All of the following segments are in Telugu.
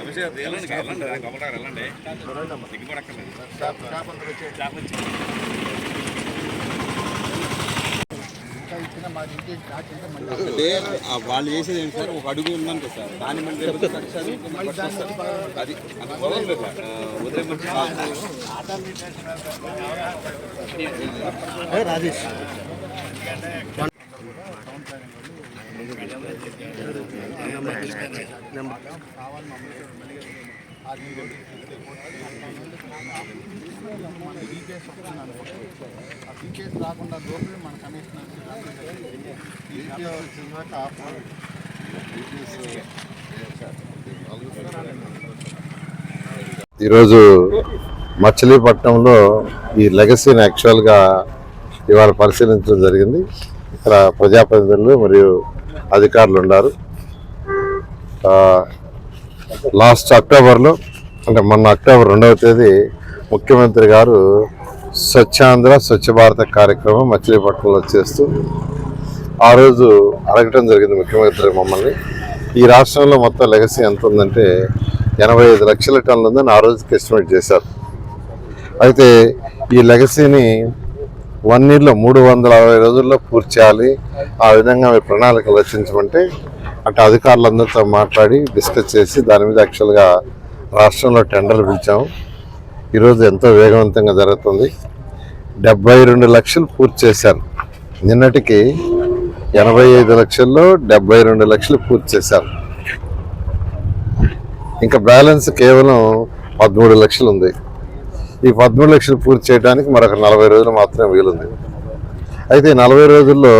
అభిషేక్ వెళ్ళండి వెళ్ళండి గొప్పటారు వెళ్ళండి దిగిపడక్కర్లేదు అంటే ఆ వాళ్ళు చేసేది ఏంటి సార్? ఒక అడుగు ఉందంటే సార్ దాని మళ్ళీ అది ఉదయం నుంచి రాకుండా మన కమిషనర్ వచ్చిందాక ఆపాలి ఈరోజు మచిలీపట్నంలో ఈ లెగసీని యాక్చువల్గా ఇవాళ పరిశీలించడం జరిగింది. ఇక్కడ ప్రజాప్రతినిధులు మరియు అధికారులు ఉన్నారు. లాస్ట్ అక్టోబర్లో అంటే మొన్న అక్టోబర్ రెండవ తేదీ ముఖ్యమంత్రి గారు స్వచ్ఛాంధ్ర స్వచ్ఛ భారత కార్యక్రమం మచిలీపట్నంలో చేస్తూ ఆ రోజు అడగటం జరిగింది ముఖ్యమంత్రి మమ్మల్ని. ఈ రాష్ట్రంలో మొత్తం లెగసీ ఎంత ఉందంటే ఎనభై ఐదు లక్షల టన్నులు ఉందని ఆ రోజుకి ఎస్టిమేట్ చేశారు. అయితే ఈ లెగసీని వన్ ఇయర్లో మూడు వందల అరవై రోజుల్లో పూర్తి చేయాలి. ఆ విధంగా మీ ప్రణాళికలు రచించమంటే అటు అధికారులందరితో మాట్లాడి డిస్కస్ చేసి దాని మీద యాక్చువల్గా రాష్ట్రంలో టెండర్లు పిలిచాము. ఈరోజు ఎంతో వేగవంతంగా జరుగుతుంది. డెబ్బై రెండు లక్షలు పూర్తి చేశారు. నిన్నటికి ఎనభై ఐదు లక్షల్లో డెబ్బై రెండు లక్షలు పూర్తి చేశారు. ఇంకా బ్యాలెన్స్ కేవలం పదమూడు లక్షలు ఉంది. ఈ పదమూడు లక్షలు పూర్తి చేయడానికి మరొక నలభై రోజులు మాత్రమే మిగిలింది అయితే నలభై రోజుల్లో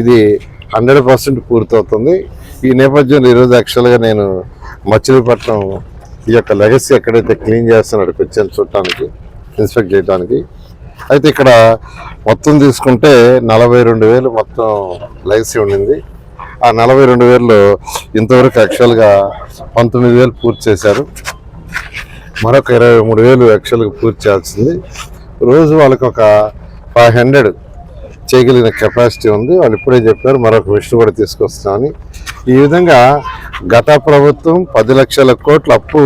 ఇది హండ్రెడ్ పర్సెంట్ పూర్తవుతుంది. ఈ నేపథ్యంలో ఈరోజు యాక్చువల్గా నేను మచిలీపట్నం ఈ యొక్క లెగసీ ఎక్కడైతే క్లీన్ చేస్తున్నాడు వచ్చాను చూడటానికి ఇన్స్పెక్ట్ చేయడానికి అయితే ఇక్కడ మొత్తం తీసుకుంటే నలభై రెండు వేలు మొత్తం లెగసీ ఉండింది. ఆ నలభై రెండు వేలు ఇంతవరకు యాక్చువల్గా పంతొమ్మిది వేలు పూర్తి చేశారు. మరొక ఇరవై మూడు వేలు లక్షలకు పూర్తి చేయాల్సింది. రోజు వాళ్ళకి ఒక ఫైవ్ హండ్రెడ్ చేయగలిగిన కెపాసిటీ ఉంది. వాళ్ళు ఇప్పుడే చెప్పారు మరొక మిషన్ కూడా తీసుకొస్తున్నామని ఈ విధంగా గత ప్రభుత్వం పది లక్షల కోట్ల అప్పు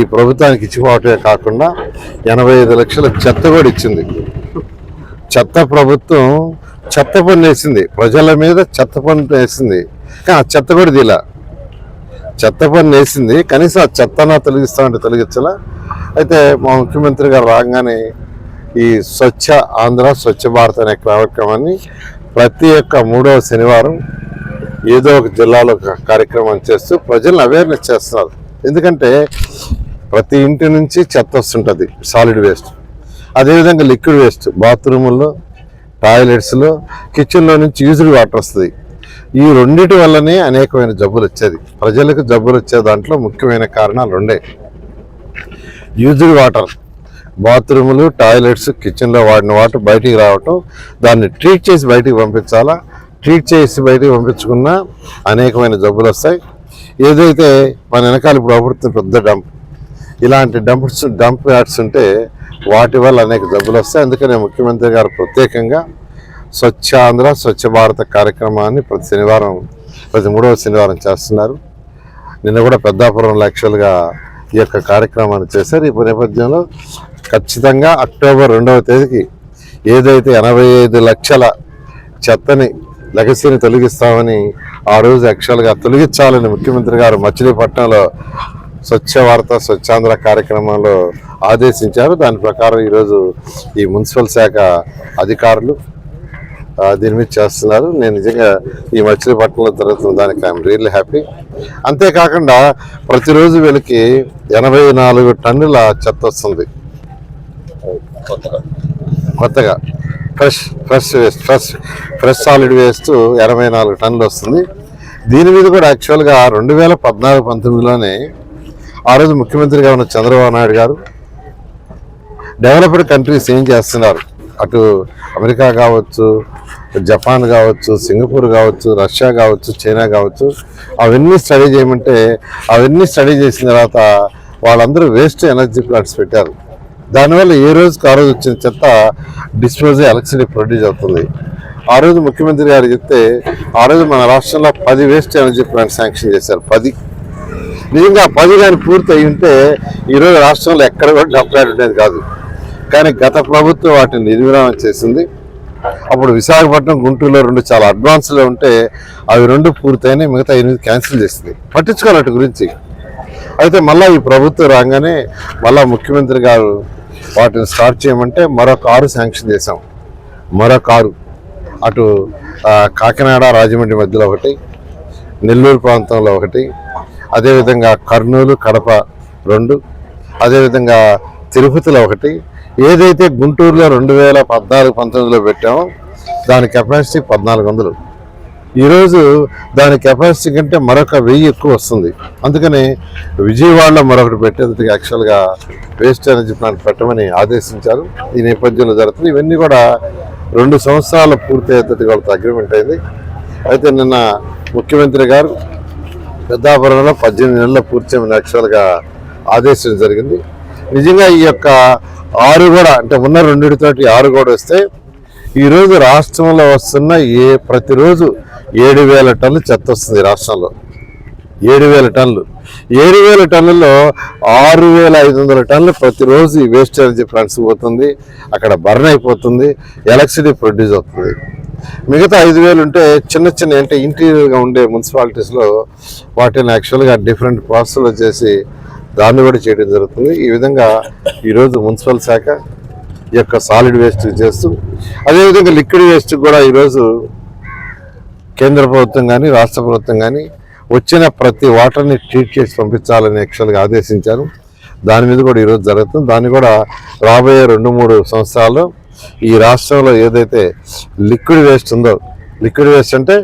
ఈ ప్రభుత్వానికి ఇచ్చిపోవటమే కాకుండా ఎనభై ఐదు లక్షల చెత్త కూడా ఇచ్చింది. చెత్త ప్రభుత్వం చెత్త పన్ను వేసింది. ప్రజల మీద చెత్త పన్ను వేసింది. కానీ ఆ చెత్త కూడా దీలా చెత్త పని వేసింది కనీసం ఆ చెత్తన తొలగిస్తామంటే తొలగించలా. అయితే మా ముఖ్యమంత్రి గారు రాగానే ఈ స్వచ్ఛ ఆంధ్ర స్వచ్ఛ భారత్ అనే కార్యక్రమాన్ని ప్రతి ఒక్క మూడవ శనివారం ఏదో ఒక జిల్లాలో కార్యక్రమం చేస్తూ ప్రజలను అవేర్నెస్ చేస్తున్నారు. ఎందుకంటే ప్రతి ఇంటి నుంచి చెత్త వస్తుంటుంది సాలిడ్ వేస్ట్ అదేవిధంగా లిక్విడ్ వేస్ట్ బాత్రూముల్లో టాయిలెట్స్లో కిచెన్లో నుంచి యూజ్డ్ వాటర్ వస్తుంది. ఈ రెండిటి వల్లనే అనేకమైన జబ్బులు వచ్చేది. ప్రజలకు జబ్బులు వచ్చే దాంట్లో ముఖ్యమైన కారణాలు రెండే. యూజ్డ్ వాటర్ బాత్రూములు టాయిలెట్స్ కిచెన్లో వాడిన వాటర్ బయటికి రావటం దాన్ని ట్రీట్ చేసి బయటికి పంపించాలా? ట్రీట్ చేసి బయటికి పంపించుకున్నా అనేకమైన జబ్బులు వస్తాయి. ఏదైతే మన వెనకాల ఇప్పుడు అభివృద్ధి పెద్ద డంప్ ఇలాంటి డంప్స్ డంప్ యాడ్స్ ఉంటే వాటి వల్ల అనేక జబ్బులు వస్తాయి. అందుకనే ముఖ్యమంత్రి గారు ప్రత్యేకంగా స్వచ్ఛ ఆంధ్ర స్వచ్ఛ భారత కార్యక్రమాన్ని ప్రతి శనివారం ప్రతి మూడవ శనివారం చేస్తున్నారు. నిన్న కూడా పెద్దాపురంలో యాక్చువల్గా ఈ యొక్క కార్యక్రమాన్ని చేశారు. ఈ నేపథ్యంలో ఖచ్చితంగా అక్టోబర్ రెండవ తేదీకి ఏదైతే ఎనభై ఐదు లక్షల చెత్తని లెగసీని తొలగిస్తామని ఆ రోజు యాక్చువల్గా తొలగించాలని ముఖ్యమంత్రి గారు మచిలీపట్నంలో స్వచ్ఛ భారత స్వచ్ఛాంధ్ర కార్యక్రమంలో ఆదేశించారు. దాని ప్రకారం ఈరోజు ఈ మున్సిపల్ శాఖ అధికారులు దీని మీద చేస్తున్నారు. నేను నిజంగా ఈ మచిలీపట్నంలో జరుగుతున్న దానికి ఐఎమ్ రియల్లీ హ్యాపీ అంతేకాకుండా ప్రతిరోజు వీళ్ళకి ఎనభై నాలుగు టన్నుల చెత్త వస్తుంది. కొత్తగా. Fresh fresh waste fresh fresh solid waste ఎనభై నాలుగు టన్నులు వస్తుంది. దీని మీద కూడా యాక్చువల్గా రెండు వేల పద్నాలుగు పంతొమ్మిదిలోనే ఆ రోజు ముఖ్యమంత్రిగా ఉన్న చంద్రబాబు నాయుడు గారు డెవలప్డ్ కంట్రీస్ ఏం చేస్తున్నారు? అటు అమెరికా కావచ్చు జపాన్ కావచ్చు సింగపూర్ కావచ్చు రష్యా కావచ్చు చైనా కావచ్చు అవన్నీ స్టడీ చేయమంటే అవన్నీ స్టడీ చేసిన తర్వాత వాళ్ళందరూ వేస్ట్ ఎనర్జీ ప్లాంట్స్ పెట్టారు. దానివల్ల ఏ రోజుకి ఆ రోజు వచ్చిన చెత్త డిస్పోజ్ ఎలక్ట్రిసిటీ ప్రొడ్యూస్ అవుతుంది. ఆ రోజు ముఖ్యమంత్రి గారు చెప్తే ఆ రోజు మన రాష్ట్రంలో పది వేస్ట్ ఎనర్జీ ప్లాంట్ శాంక్షన్ చేశారు పది. నిజంగా పది కానీ పూర్తి అయి ఉంటే ఈరోజు రాష్ట్రంలో ఎక్కడ కూడా డెవలప్మెంట్ ఉండేది కాదు. కానీ గత ప్రభుత్వం వాటిని నిర్విరామం చేసింది. అప్పుడు విశాఖపట్నం గుంటూరులో రెండు చాలా అడ్వాన్స్లో ఉంటే అవి రెండు పూర్తయినాయి మిగతా ఎనిమిది క్యాన్సిల్ చేసింది. పట్టించుకోవాలి గురించి. అయితే మళ్ళీ ఈ ప్రభుత్వం రాగానే మళ్ళీ ముఖ్యమంత్రి గారు వాటిని స్టార్ట్ చేయమంటే మరొక ఆరు శాంక్షన్ చేశాం. మరొక ఆరు అటు కాకినాడ రాజమండ్రి మధ్యలో ఒకటి నెల్లూరు ప్రాంతంలో ఒకటి అదేవిధంగా కర్నూలు కడప రెండు అదేవిధంగా తిరుపతిలో ఒకటి ఏదైతే గుంటూరులో రెండు వేల పద్నాలుగు పంతొమ్మిదిలో పెట్టామో దాని కెపాసిటీ పద్నాలుగు వందలు. ఈరోజు దాని కెపాసిటీ కంటే మరొక వెయ్యి ఎక్కువ వస్తుంది. అందుకని విజయవాడలో మరొకటి పెట్టేందుకు యాక్చువల్గా వేస్ట్ ఎనర్జీ ప్లాంట్ పెట్టమని ఆదేశించారు. ఈ నేపథ్యంలో జరుగుతుంది. ఇవన్నీ కూడా రెండు సంవత్సరాలు పూర్తి అయ్యేది వాళ్ళతో అగ్రిమెంట్ అయింది. అయితే నిన్న ముఖ్యమంత్రి గారు పెద్దాపురంలో పద్దెనిమిది నెలల పూర్తి చేయమని యాక్చువల్గా ఆదేశించడం జరిగింది. నిజంగా ఈ యొక్క ఆరు కూడా అంటే ఉన్న రెండింటితోటి ఆరు కూడా వస్తే ఈరోజు రాష్ట్రంలో వస్తున్న ఏ ప్రతిరోజు ఏడు వేల టన్నులు చెత్త వస్తుంది రాష్ట్రంలో. ఏడు వేల టన్నులు. ఏడు వేల టన్నుల్లో ఆరు వేల ఐదు వందల టన్నులు ప్రతిరోజు ఈ వేస్ట్ ఎనర్జీ ప్లాంట్స్ పోతుంది. అక్కడ బర్న్ అయిపోతుంది. ఎలక్ట్రిసిటీ ప్రొడ్యూస్ అవుతుంది. మిగతా ఐదు వేలు ఉంటే చిన్న చిన్న అంటే ఇంటీరియర్గా ఉండే మున్సిపాలిటీస్లో వాటిని యాక్చువల్గా డిఫరెంట్ ప్రాసెస్లో చేసి దాన్ని కూడా చేయడం జరుగుతుంది. ఈ విధంగా ఈరోజు మున్సిపల్ శాఖ ఈ యొక్క సాలిడ్ వేస్ట్ చేస్తూ అదేవిధంగా లిక్విడ్ వేస్ట్ కూడా ఈరోజు కేంద్ర ప్రభుత్వం కానీ రాష్ట్ర ప్రభుత్వం కానీ వచ్చిన ప్రతి వాటర్ని ట్రీట్ చేసి పంపించాలని యాక్చువల్గా ఆదేశించారు. దాని మీద కూడా ఈరోజు జరుగుతుంది. దాన్ని కూడా రాబోయే రెండు మూడు సంవత్సరాల్లో ఈ రాష్ట్రంలో ఏదైతే లిక్విడ్ వేస్ట్ ఉందో లిక్విడ్ వేస్ట్ అంటే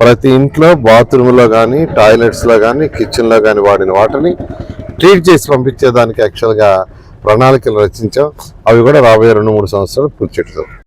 ప్రతి ఇంట్లో బాత్రూంలో కానీ టాయిలెట్స్లో కానీ కిచెన్లో కానీ వాడిన వాటర్ని ట్రీట్ చేసి పంపించేదానికి యాక్చువల్గా ప్రణాళికలు రచించాం. అవి కూడా రాబోయే రెండు మూడు సంవత్సరాలు పూర్తి